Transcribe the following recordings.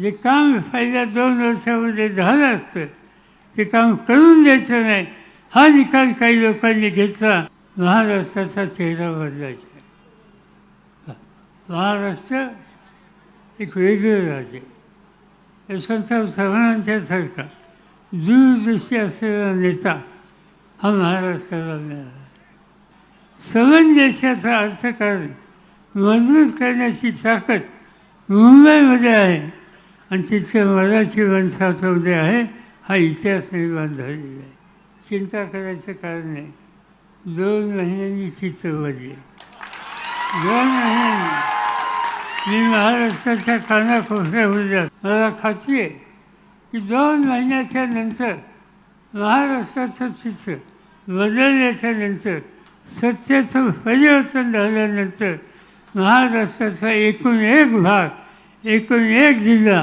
जे काम पहिल्या दोन वर्षामध्ये झालं असतं ते काम करून द्यायचं नाही हा निकाल काही लोकांनी घेतला. महाराष्ट्राचा चेहरा बदलायचा. महाराष्ट्र एक वेगळं राज्य आहे. यशवंतराव चव्हाणांच्यासारखा दूरदृष्टी असलेला नेता हा महाराष्ट्राला मिळाला. सवन देशाचा अर्थकारण मजबूत करण्याची ताकद मुंबईमध्ये आहे. आणि तिथे मराठी वंशामध्ये आहे हा इतिहास निर्माण झालेला आहे. चिंता करायचं कारण नाही. दोन महिन्यांनी चित्र बदले दोन महिन्यांनी. मी महाराष्ट्राच्या कानाकोपऱ्यामध्ये मला खात्री आहे की दोन महिन्याच्या नंतर महाराष्ट्राचं चित्र बदलल्याच्या नंतर सत्याचं परिवर्तन झाल्यानंतर महाराष्ट्राचा एकूण एक भाग एकूण एक जिल्हा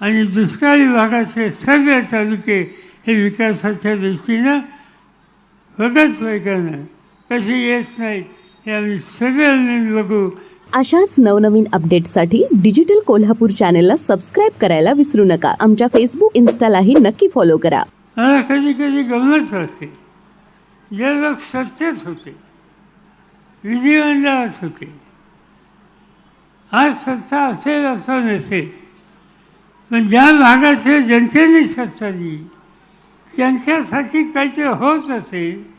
आणि दुष्काळी भागाचे सगळे तालुके हे विकासाच्या दृष्टीनं बघत वेगानं कसे येत नाहीत हे आम्ही सगळे मिळून बघू. अशाच नवनवीन अपडेट्ससाठी डिजिटल कोल्हापूर चॅनेलला सबस्क्राईब करायला विसरू नका. आमच्या फेसबुक इन्स्टालाही नक्की फॉलो करा. मला कधी कधी गमत असते. जे लोक सत्यच होते. विधिमंडळात होते आज सत्ता असेल असं नसेल. पण ज्या भागाचे जनतेने सत्ता दिली त्यांच्यासाठी काहीतरी होत असेल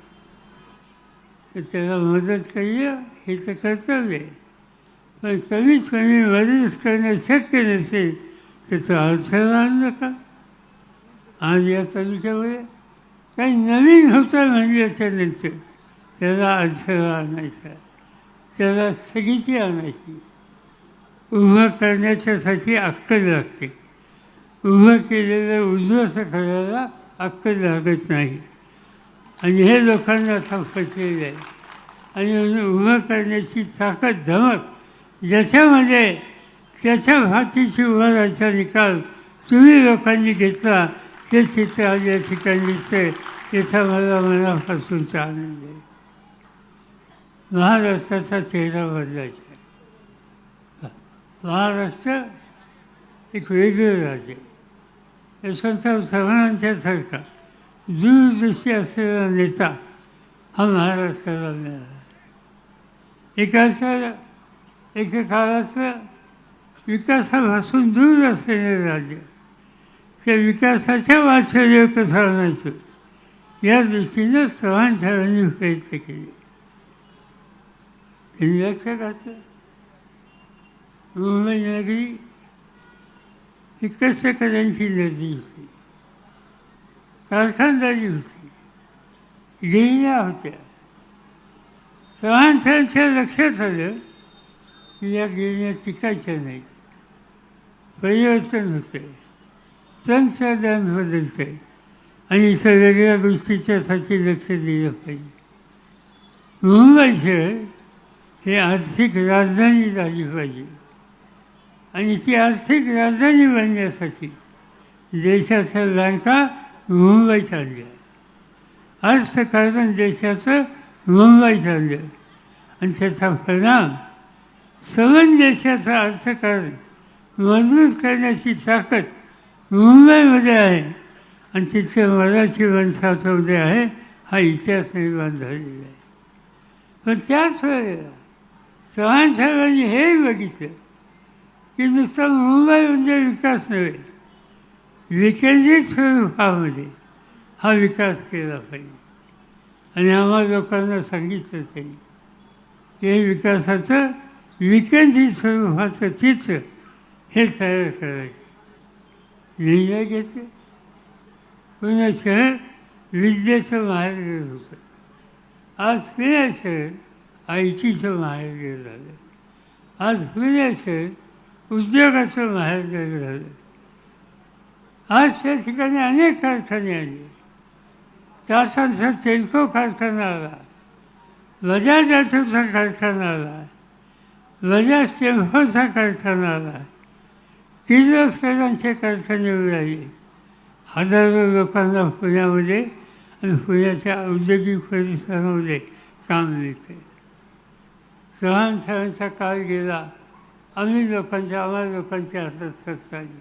तर त्याला मदत करूया हे तर कर्तव्य आहे. पण कमीत कमी मदत करणं शक्य नसेल त्याचं अडथळा आणू नका. आज या तालुक्यामध्ये काही नवीन होतं म्हणजे नंतर त्याला अडथळा आणायचा त्याला स्थगिती आणायची. उभं करण्याच्यासाठी अक्कल लागते. उभं केलेलं उद्ध्वस्त करायला अक्कल लागत नाही. आणि हे लोकांना पचलेलं आहे. आणि उभं करण्याची ताकद धमक ज्याच्यामध्ये त्याच्या भातीची उभारायचा निकाल तुम्ही लोकांनी घेतला ते चित्र आज या ठिकाणी दिसतंय याचा मला मनापासूनचा आनंद आहे. महाराष्ट्राचा चेहरा बदलायचा महाराष्ट्र एक वेगळं राज्य आहे. यशवंतराव चव्हाणांच्यासारखा दूरदृष्टी असलेला नेता हा महाराष्ट्राला मिळाला एकाच्या एका काळाचं विकासापासून दूर असलेले राज्य त्या विकासाच्या वाटचालीवर कसं आणायचं या दृष्टीनं चव्हाण साहेबांनी प्रयत्न केले. त्यांनी लक्ष घातलं मुंबई नगरी ही कष्टकऱ्यांची नदी होती कारखानदारी होती गिरण्या होत्या. चव्हाण साहेबांच्या लक्षात आलं की या गिरण्या टिकायच्या नाहीत. परिवर्तन होतं. आहे तंत्रज्ञान बदलतं. आहे आणि सगळ्या गोष्टीच्यासाठी लक्ष दिलं पाहिजे. मुंबई शहर हे आर्थिक राजधानी झाली पाहिजे. आणि ती आर्थिक राजधानी बनण्यासाठी देशाच्या बँका मुंबईत आणल्या अर्थकारण देशाचं मुंबईत आणलं आणि त्याचा परिणाम सवन देशाचं अर्थकारण मजबूत करण्याची ताकद मुंबईमध्ये आहे. आणि तिथे मराठी वंशामध्ये आहे हा इतिहास निर्माण झालेला आहे. पण त्याच वेळेला चव्हाण साहेबांनी हे बघितलं. की नुसतं मुंबई म्हणजे विकास नव्हे. विकेंद्रित स्वरूपामध्ये हा विकास केला पाहिजे. आणि आम्हा लोकांना सांगितलं त्यांनी की हे विकासाचं विकेंद्रित स्वरूपाचं चित्र हे तयार करायचं. निर्णय घेतले पुणे शहर विद्येचं माहेरघर होतं. आज पुणे शहर आय टीचं झालं आज पुणे शहर उद्योगाचं माहेरघर झालं आज त्या ठिकाणी अनेक कारखाने आले. तासांचा तेलको कारखाना आला. बजाज ऑटोचा कारखाना आला. बजाज टेम्पोचा कारखाना आला. किर्लोस्करांचे कारखाने उडाले हजारो लोकांना पुण्यामध्ये आणि पुण्याच्या औद्योगिक परिसरामध्ये काम मिळते. चव्हाण साहेबांचा काळ गेला. आम्ही लोकांच्या आम्हा लोकांच्या हातात सत्ता आली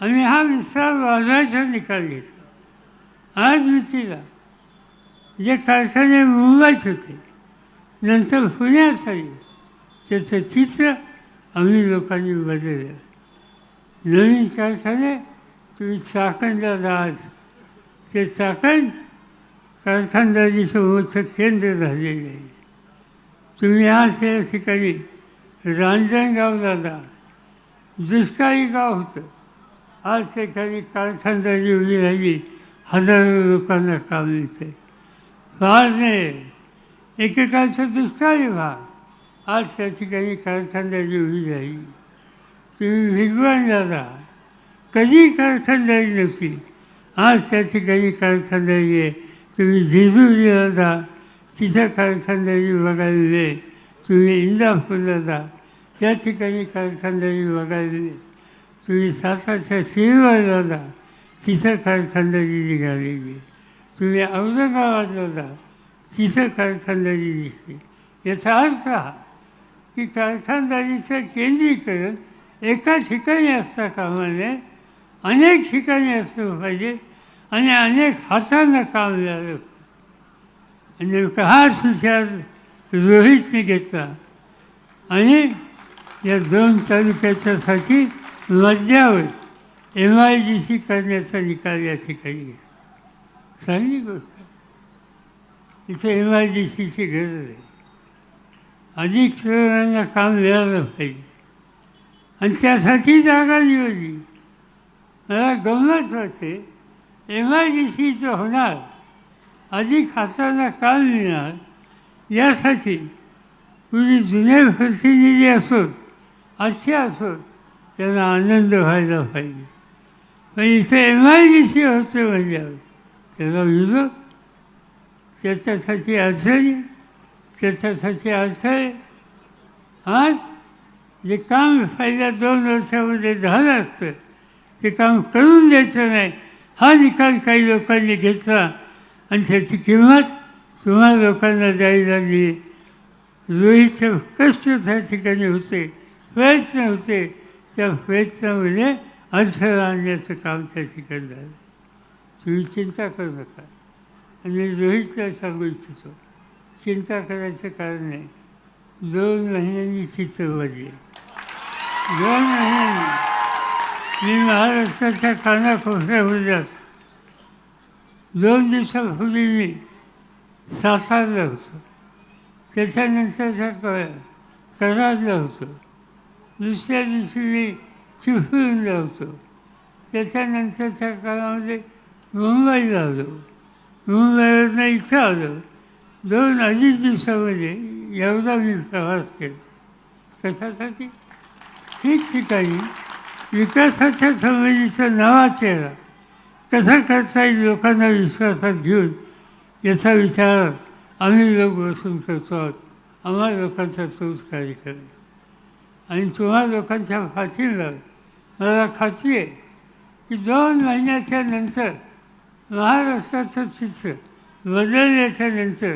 आणि हा विस्तार वाजवायचा निकाल घेतला. आज मितीला जे कारखाने मुंबईत होते नंतर पुण्यात आले त्याचं चित्र आम्ही लोकांनी बदललं. नवीन कारखाने तुम्ही चाकणला जात ते चाकण कारखानदारीचं मोठं केंद्र झालेलं आहे. तुम्ही आज या ठिकाणी रांजणगावला दादा. दुष्काळी गाव होतं. आज त्या ठिकाणी कारखानदारी उभी राहिली हजारो लोकांना काम मिळते फार नाही एकेकाळचं दुष्काळी भाग आज त्या ठिकाणी कारखानदारी उभी राहिली. तुम्ही विद्वान दादा. कधी कारखानदारी नव्हती. आज त्या ठिकाणी कारखानदारी आहे. तुम्ही झिजू दादा. तिथं कारखानदारी बघायला मिळेल. तुम्ही इंदापूरला जा त्या ठिकाणी कारखानदारी बघायला तुम्ही साताच्या शिरवायला जा. तिथं कारखानदारी निघालेली तुम्ही औरंगाबादला जा. तिथं कारखानदारी दिसते. याचा अर्थ हा की कारखानदारीचं केंद्रीकरण एका ठिकाणी असता कामा नये अनेक ठिकाणी असलं पाहिजे आणि अनेक हातांना काम झालं आणि का हाच विचार रोहितने घेतला आणि या दोन तालुक्याच्यासाठी मध्यावर एम आय डी सी करण्याचा निकाल या ठिकाणी घेतला चांगली गोष्ट. इथे एम आय डी सीची गरज आहे. अधिक तरुणांना काम मिळालं पाहिजे. आणि त्यासाठी जागा निवडली. मला गंमत वाटते एम आय डी सीचं होणार अधिक हातांना काम मिळणार यासाठी कुणी जुन्या प्रतिनिधी असोत असे असोत त्यांना आनंद व्हायला पाहिजे. पण इथे एम आय डी सी होते म्हणजे त्याला विरोध त्याच्यासाठी अडचणी त्याच्यासाठी अडथळे आज जे काम पहिल्या दोन वर्षामध्ये झालं असतं ते काम करून द्यायचं नाही. हा निकाल काही लोकांनी घेतला आणि त्याची किंमत तुम्हाला लोकांना द्यायला लागली. रोहितचं कष्ट त्या ठिकाणी होते प्रयत्न होते. त्या प्रयत्नामध्ये अडथळा आणण्याचं काम त्या ठिकाणी झालं. तुम्ही चिंता करू नका. आणि रोहितला सांगू इच्छितो चिंता करायचं कारण नाही. दोन महिन्यांनी चित्र बदले दोन महिन्यांनी. मी महाराष्ट्राच्या कानाकोपऱ्यामध्ये जातो. दोन दिवसापूर्वी मी सातारला होतं. त्याच्यानंतरच्या काळात कराडला होतं. दुसऱ्या दिवशी मी होतं. त्याच्यानंतर त्या काळामध्ये म्हणजे मुंबईला आलो. मुंबईवरनं इथं आलो. दोन अडीच दिवसामध्ये एवढा मी प्रवास केला. कशासाठी? ठिकठिकाणी विकासाच्या संबंधीचा नवा चेहरा कसा करता येईल लोकांना विश्वासात घेऊन याचा विचार आम्ही लोक बसून करतो आहोत आम्हा लोकांचा तोच कार्यक्रम. आणि तुम्हा लोकांच्या फाशीवर मला खात्री आहे की दोन महिन्याच्या नंतर महाराष्ट्राचं चित्र बदलल्याच्या नंतर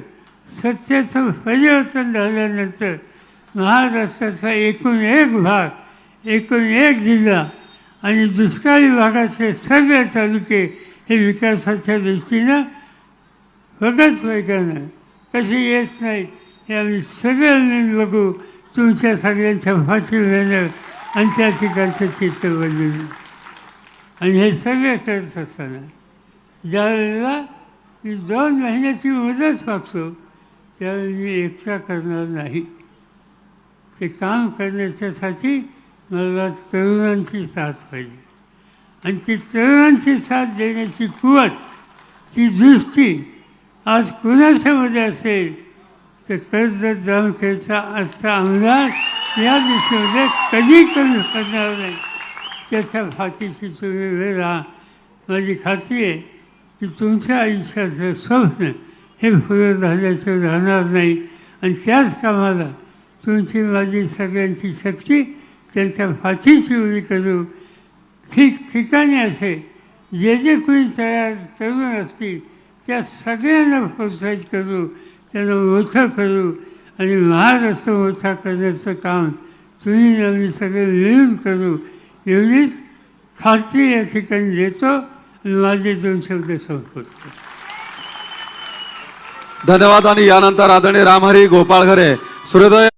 सत्तेचं परिवर्तन झाल्यानंतर महाराष्ट्राचा एकूण एक भाग एकूण एक जिल्हा आणि दुष्काळी भागाचे सगळे तालुके हे विकासाच्या दृष्टीनं बघत वेगानं कसे येत नाही हे आम्ही सगळ्यांनी बघू. तुमच्या सगळ्यांच्या भाषेत घेणं आणि त्या ठिकाणचं चित्र बदलून आणि हे सगळे करत असताना ज्यावेळेला मी दोन महिन्याची मुदत मागतो त्यावेळी मी एकटा करणार नाही. ते काम करण्याच्यासाठी मला तरुणांची साथ पाहिजे. आणि ती तरुणांची साथ देण्याची कुवत ती दृष्टी आज कुणाच्यामध्ये असेल तर कर्जत जामखेडचा आजचा आमदार या दिशेमध्ये कधी कमी करणार नाही. त्याच्या भातीशी तुम्ही वेळ राहा माझी खात्री आहे की तुमच्या आयुष्याचं स्वप्न हे पूर्ण झाल्याचं राहणार नाही. आणि त्याच कामाला तुमची माझी सगळ्यांची शक्ती त्यांच्या फाशीची उभी करू. ठीक ठिकाणी असे जे जे कोणी तयार तरुण असतील त्या सगळ्यांना प्रोत्साहित करू त्यांना मोठं करू आणि महाराष्ट्र मोठा करण्याचं काम तुम्ही आम्ही सगळे मिळून करू. एवढीच खात्री या ठिकाणी देतो आणि माझे दोन शब्द संपवतो. धन्यवाद आणि यानंतर आदरणीय रामहरी गोपाळघरे सूर्योदय.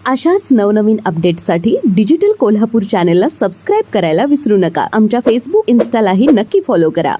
अशाच नवनवीन अपडेट्ससाठी डिजिटल कोल्हापूर चॅनेलला सबस्क्राईब करायला विसरू नका. आमच्या फेसबुक इन्स्टालाही नक्की फॉलो करा.